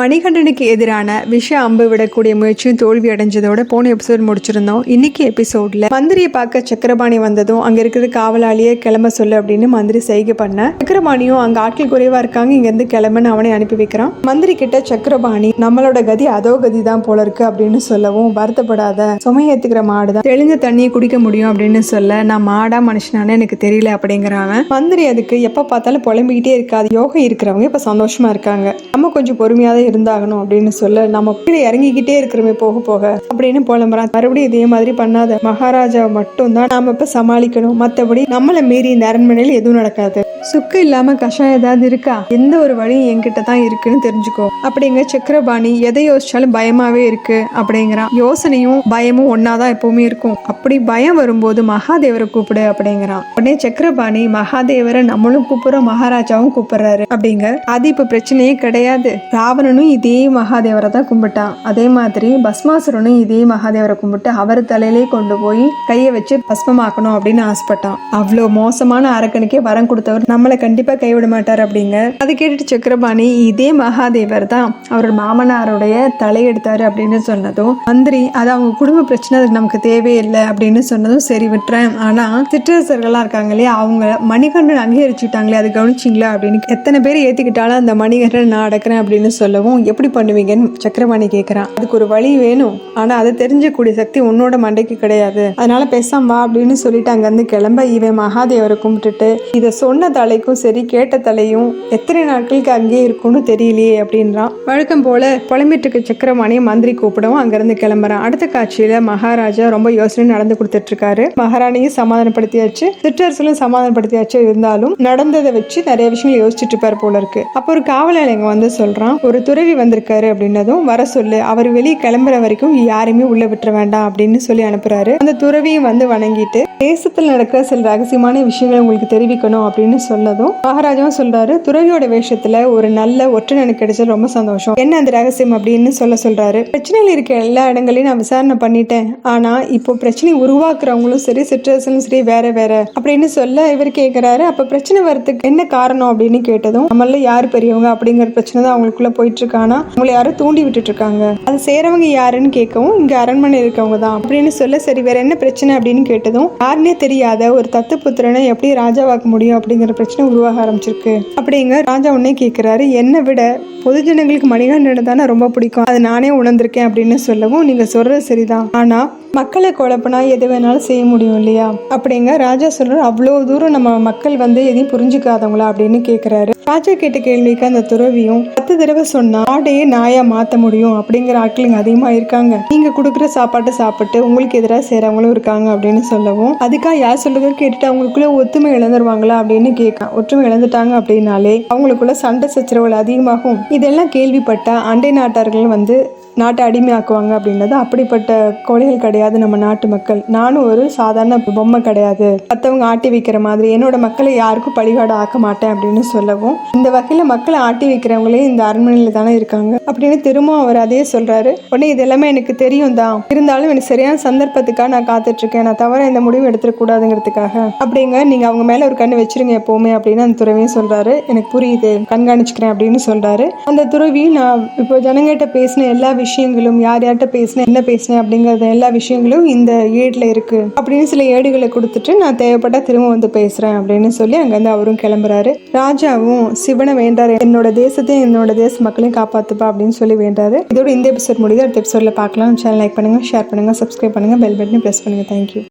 மணிகண்டனுக்கு எதிரான விஷ அம்பு விடக்கூடிய முயற்சியும் தோல்வி அடைஞ்சதோட போன எபிசோட் முடிச்சிருந்தோம். இன்னைக்கு எபிசோட்ல மந்திரியை பார்க்க சக்கரபாணி வந்ததும் அங்க இருக்கிற காவலாளியே கிளம்ப சொல்லு அப்படின்னு மந்திரி செய்கை பண்ண சக்கரபாணியும் அங்க ஆட்கள் குறைவா இருக்காங்க இங்க இருந்து கிளம்புன்னு அவனை அனுப்பி வைக்கிறான். மந்திரி கிட்ட சக்கரபாணி நம்மளோட கதி அதோ கதி தான் போல இருக்கு அப்படின்னு சொல்லவும் வருத்தப்படாத சுமை ஏத்துக்கிற மாடு தான் தெளிஞ்ச தண்ணியை குடிக்க முடியும் அப்படின்னு சொல்ல நான் மாடா மனுஷனானே எனக்கு தெரியல அப்படிங்கிறான் மந்திரி அதுக்கு எப்ப பார்த்தாலும் புலம்பிக்கிட்டே இருக்காது. யோகா இருக்கிறவங்க இப்ப சந்தோஷமா இருக்காங்க. நம்ம கொஞ்சம் பொறுமையா இருந்தாகணும் அப்படின்னு சொல்ல நம்ம கீழே இறங்கிக்கிட்டே இருக்கிறோமே போக போக. அப்படின்னு புலம்புறான். மறுபடியும் இதே மாதிரி பண்ணாத மகாராஜா மட்டும்தான் நாம இப்ப சமாளிக்கணும். மத்தபடி நம்மளை மீறி இந்த அரண்மனையில் எதுவும் நடக்காது. சுக்கு இல்லாம கஷாயம் ஏதாவது இருக்கா? எந்த ஒரு வழியும் என்கிட்ட தான் இருக்குன்னு தெரிஞ்சுக்கோ. அப்படிங்க சக்கரபாணி எதை யோசிச்சாலும் பயமாவே இருக்கு அப்படிங்கிறான். யோசனையும் பயமும் ஒன்னாதான் எப்பவுமே இருக்கும். அப்படி பயம் வரும்போது மகாதேவரை கூப்பிடு அப்படிங்கிறான். உடனே சக்கரபாணி மகாதேவரை நம்மளும் கூப்பிடுறோம் மகாராஜாவும் கூப்பிடுறாரு அப்படிங்க அது இப்ப பிரச்சனையே கிடையாது. ராவணன் ராவணனும் இதே மகாதேவரை தான் கும்பிட்டான். அதே மாதிரி பஸ்மாசுரனும் இதே மகாதேவரை கும்பிட்டு அவர் தலையிலே கொண்டு போய் கையை வச்சு பஸ்மமாக்கணும் அப்படின்னு ஆசைப்பட்டான். அவ்வளோ மோசமான அரக்கனுக்கே வரம் கொடுத்தவர் நம்மளை கண்டிப்பாக கைவிட மாட்டார் அப்படிங்க. அது கேட்டுட்டு சக்கரபாணி இதே மகாதேவர் தான் அவர் மாமனாருடைய தலையெடுத்தாரு அப்படின்னு சொன்னதும் மந்திரி அது அவங்க குடும்ப பிரச்சனை அதுக்கு நமக்கு தேவையில்லை அப்படின்னு சொன்னதும் சரி விட்டுறேன். ஆனால் சிற்றரசர்கள்லாம் இருக்காங்க இல்லையா அவங்க மணிகண்டன் அங்கீகரிச்சுட்டாங்களே அது கவனிச்சிங்களா? அப்படின்னு எத்தனை பேர் ஏற்றிக்கிட்டாலும் அந்த மணிகண்டன் நான் அடக்கிறேன் அப்படின்னு சொல்லவும் எப்படி பண்ணுவீங்கன்னு சக்கரபாணி கேட்குறான் அதுக்கு ஒரு வழி வேணும். ஆனால் அதை தெரிஞ்சக்கூடிய சக்தி உன்னோட மண்டைக்கு கிடையாது. அதனால பேசாம வா அப்படின்னு சொல்லிட்டு அங்கேருந்து கிளம்ப இவன் மகாதேவரை கும்பிட்டுட்டு இதை சொன்ன தலைக்கும் சரி கேட்ட தலையும் எத்தனை நாட்களுக்கு அங்கேயே இருக்கும்னு தெரியலையே அப்படின்றான். வழக்கம் போல புலம்பிட்டு இருக்க மந்திரி கூப்பிடவும் அங்கேருந்து கிளம்புறான். அடுத்த காட்சியில மகாராஜா ரொம்ப யோசனை நடந்து கொடுத்துட்டு இருக்காரு மகாராணியும் சமாதானப்படுத்தியாச்சு. சிற்றரசலும் சமாதானப்படுத்தியாச்சு இருந்தாலும் நடந்ததை வச்சு நிறைய விஷயங்கள் யோசிச்சுட்டு இருப்பார் போல இருக்கு. அப்போ ஒரு காவலர் இங்க வந்து சொல்றான் ஒரு துறவி வந்திருக்காரு அப்படின்னதும் வர சொல்லு. அவர் வெளியே கிளம்புற வரைக்கும் யாரையுமே உள்ள விட்டுற வேண்டாம் அப்படின்னு சொல்லி அனுப்புறாரு. அந்த துறவியும் வந்து வணங்கிட்டு தேசத்தில் நடக்கிற சில ரகசியமான விஷயங்களை உங்களுக்கு தெரிவிக்கணும் அப்படின்னு சொன்னதும் மகாராஜாவும் சொல்றாரு. துறவியோட வேஷத்துல ஒரு நல்ல ஒற்றன் கிடைச்சது ரொம்ப சந்தோஷம். என்ன அந்த ரகசியம்? அப்படின்னு சொல்ல சொல்றாரு. பிரச்சனையில் இருக்க எல்லா இடங்களையும் நான் விசாரணை பண்ணிட்டேன். ஆனா இப்போ பிரச்சனை உருவாக்குறவங்களும் சரி சிற்றரசனும் சரி வேற வேற அப்படின்னு சொல்ல இவர் கேட்கிறாரு அப்ப பிரச்சனை வரதுக்கு என்ன காரணம் அப்படின்னு கேட்டதும் நம்மள யார் பெரியவங்க? அப்படிங்கிற பிரச்சனை தான் அவங்களுக்குள்ள போயிட்டு இருக்கானா அவங்களை யாரும் தூண்டி விட்டுட்டு இருக்காங்க அது செய்றவங்க யாருன்னு கேட்கவும் இங்க அரண்மனை இருக்கவங்க தான். அப்படின்னு சொல்ல சரி வேற என்ன பிரச்சனை அப்படின்னு கேட்டதும் யாருன்னே தெரியாத ஒரு தத்து புத்திரனை எப்படி ராஜாவாக்க முடியும் அப்படிங்கிற பிரச்சனை உருவாக ஆரம்பிச்சிருக்கு. அப்படிங்க ராஜா உன்னே கேட்கிறாரு என்னை விட பொதுஜனங்களுக்கு மணிகண்டனை தானே ரொம்ப பிடிக்கும். அதை நானே உணர்ந்திருக்கேன் அப்படின்னு சொல்லவும் நீங்க சொல்றது சரிதான். ஆனா மக்களை குழப்பினா எது வேணாலும் செய்ய முடியும் இல்லையா? அப்படிங்க ராஜா சொல்றாரு அவ்வளோ தூரம் நம்ம மக்கள் வந்து எதையும் புரிஞ்சுக்காதவங்களா? அப்படின்னு கேட்கிறாரு. ராஜா கேட்ட கேள்விக்கு அந்த துறவியும் பத்து தடவை சொன்னா ஆடையே நாயா மாத்த முடியும் அப்படிங்கிற ஆட்களுங்க அதிகமா இருக்காங்க. நீங்க கொடுக்குற சாப்பாட்டை சாப்பிட்டு உங்களுக்கு எதிராக செய்றவங்களும் இருக்காங்க அப்படின்னு சொல்லவும் அதுக்காக யார் சொல்றதோ கேட்டுட்டு அவங்களுக்குள்ள ஒத்துமை இழந்துருவாங்களா அப்படின்னு கேட்க ஒற்றுமை இழந்துட்டாங்க அப்படின்னாலே அவங்களுக்குள்ள சண்டை சச்சரவுகள் அதிகமாகும். இதெல்லாம் கேள்விப்பட்ட அண்டை நாட்டார்கள் வந்து நாட்டை அடிமையாக்குவாங்க அப்படின்றது அப்படிப்பட்ட கொலைகள் கிடையாது நம்ம நாட்டு மக்கள். நானும் ஒரு சாதாரண பொம்மை கிடையாது. மற்றவங்க ஆட்டி வைக்கிற மாதிரி என்னோட மக்களை யாருக்கும் பழிகாடு ஆக்க மாட்டேன் அப்படின்னு சொல்லவும் இந்த வகையில மக்களை ஆட்டி வைக்கிறவங்களே இந்த அரண்மனையில தானே இருக்காங்க. அப்படின்னு திரும்பவும் அவர் அதே சொல்றாரு. உடனே இது எல்லாமே எனக்கு தெரியும் தான் இருந்தாலும் எனக்கு சரியான சந்தர்ப்பத்துக்காக நான் காத்துட்டு இருக்கேன் நான் தவிர இந்த முடிவு எடுத்துடக்கூடாதுங்கிறதுக்காக. அப்படிங்க நீங்க அவங்க மேல ஒரு கண்ணு வச்சிருங்க எப்பவுமே அப்படின்னு அந்த துறவியும் சொல்றாரு. எனக்கு புரியுது. கண்காணிச்சுக்கிறேன் அப்படின்னு சொல்றாரு. அந்த துறவி நான் இப்போ ஜனங்கிட்ட பேசின எல்லா விஷயங்களும் யார் யார்கிட்ட பேசினேன் என்ன பேசினேன் அப்படிங்கறத எல்லா விஷயங்களும் இந்த ஏடில் இருக்கு. அப்படின்னு சில ஏடுகளை கொடுத்துட்டு நான் தேவைப்பட்டா திரும்ப வந்து பேசுறேன் அப்படின்னு சொல்லி அங்கிருந்து அவரும் கிளம்புறாரு. ராஜாவும் சிவனை வேண்டாரு. என்னோட தேசத்தையும் என்னோட தேச மக்களையும் காப்பாத்துப்பா அப்படின்னு சொல்லி வேண்டாரு. இதோட இந்த எபிசோட் முடியுது. அடுத்த எபிசோட்ல பார்க்கலாம். சேனல் லைக் பண்ணுங்க ஷேர் பண்ணுங்க சப்ஸ்கிரைப் பண்ணுங்க பெல் பட்டனை ப்ரெஸ் பண்ணுங்க. Thank you